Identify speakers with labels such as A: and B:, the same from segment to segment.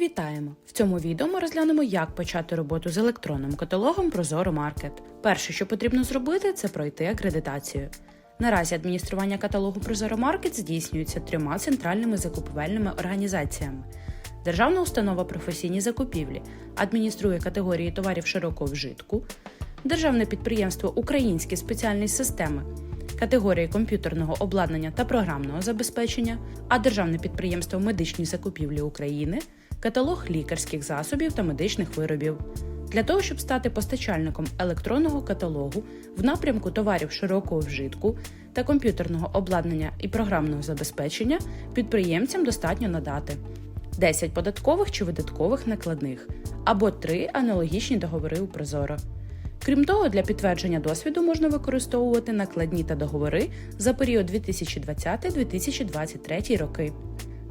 A: Вітаємо! В цьому відео ми розглянемо, як почати роботу з електронним каталогом Прозоро Маркет. Перше, що потрібно зробити, це пройти акредитацію. Наразі адміністрування каталогу Прозоро Маркет здійснюється трьома центральними закупівельними організаціями. Державна установа професійні закупівлі адмініструє категорії товарів широкого вжитку, Державне підприємство Українські спеціальні системи категорії комп'ютерного обладнання та програмного забезпечення, а Державне підприємство Медичні закупівлі України каталог лікарських засобів та медичних виробів. Для того, щоб стати постачальником електронного каталогу в напрямку товарів широкого вжитку та комп'ютерного обладнання і програмного забезпечення, підприємцям достатньо надати 10 податкових чи видаткових накладних або 3 аналогічні договори у Прозоро. Крім того, для підтвердження досвіду можна використовувати накладні та договори за період 2020-2023 роки.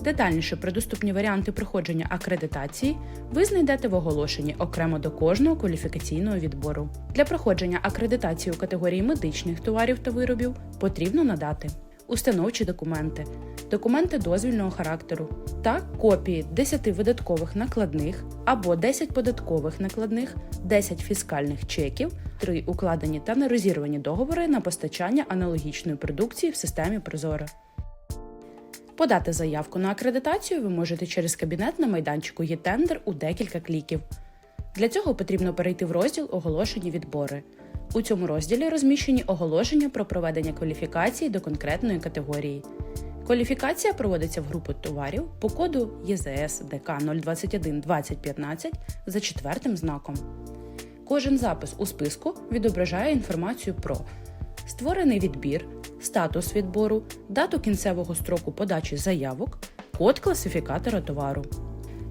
A: Детальніше про доступні варіанти проходження акредитації ви знайдете в оголошенні окремо до кожного кваліфікаційного відбору. Для проходження акредитації у категорії медичних товарів та виробів потрібно надати установчі документи, документи дозвільного характеру та копії 10 видаткових накладних або 10 податкових накладних, 10 фіскальних чеків, 3 укладені та нерозірвані договори на постачання аналогічної продукції в системі Прозоро. Подати заявку на акредитацію ви можете через кабінет на майданчику «Є-тендер» у декілька кліків. Для цього потрібно перейти в розділ Оголошені відбори. У цьому розділі розміщені оголошення про проведення кваліфікації до конкретної категорії. Кваліфікація проводиться в групу товарів по коду ЄЗС ДК 021 2015 за четвертим знаком. Кожен запис у списку відображає інформацію про створений відбір, статус відбору, дату кінцевого строку подачі заявок, код класифікатора товару.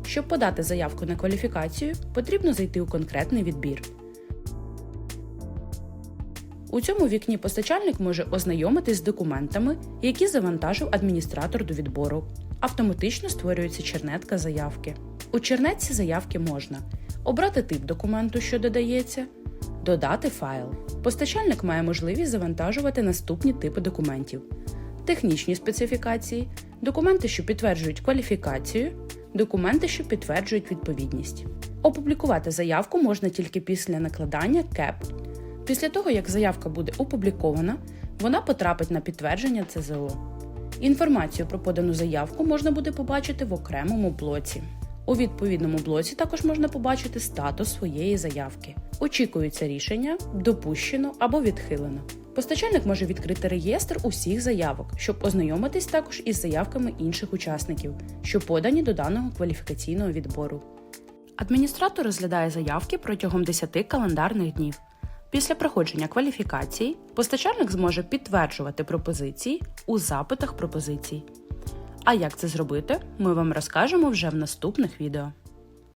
A: Щоб подати заявку на кваліфікацію, потрібно зайти у конкретний відбір. У цьому вікні постачальник може ознайомитись з документами, які завантажив адміністратор до відбору. Автоматично створюється чернетка заявки. У чернетці заявки можна обрати тип документу, що додається, додати файл. Постачальник має можливість завантажувати наступні типи документів: технічні специфікації, документи, що підтверджують кваліфікацію, документи, що підтверджують відповідність. Опублікувати заявку можна тільки після накладання КЕП. Після того, як заявка буде опублікована, вона потрапить на підтвердження ЦЗО. Інформацію про подану заявку можна буде побачити в окремому блоці. У відповідному блоці також можна побачити статус своєї заявки. Очікується рішення, допущено або відхилено. Постачальник може відкрити реєстр усіх заявок, щоб ознайомитись також із заявками інших учасників, що подані до даного кваліфікаційного відбору. Адміністратор розглядає заявки протягом 10 календарних днів. Після проходження кваліфікації постачальник зможе підтверджувати пропозиції у запитах пропозицій. А як це зробити, ми вам розкажемо вже в наступних відео.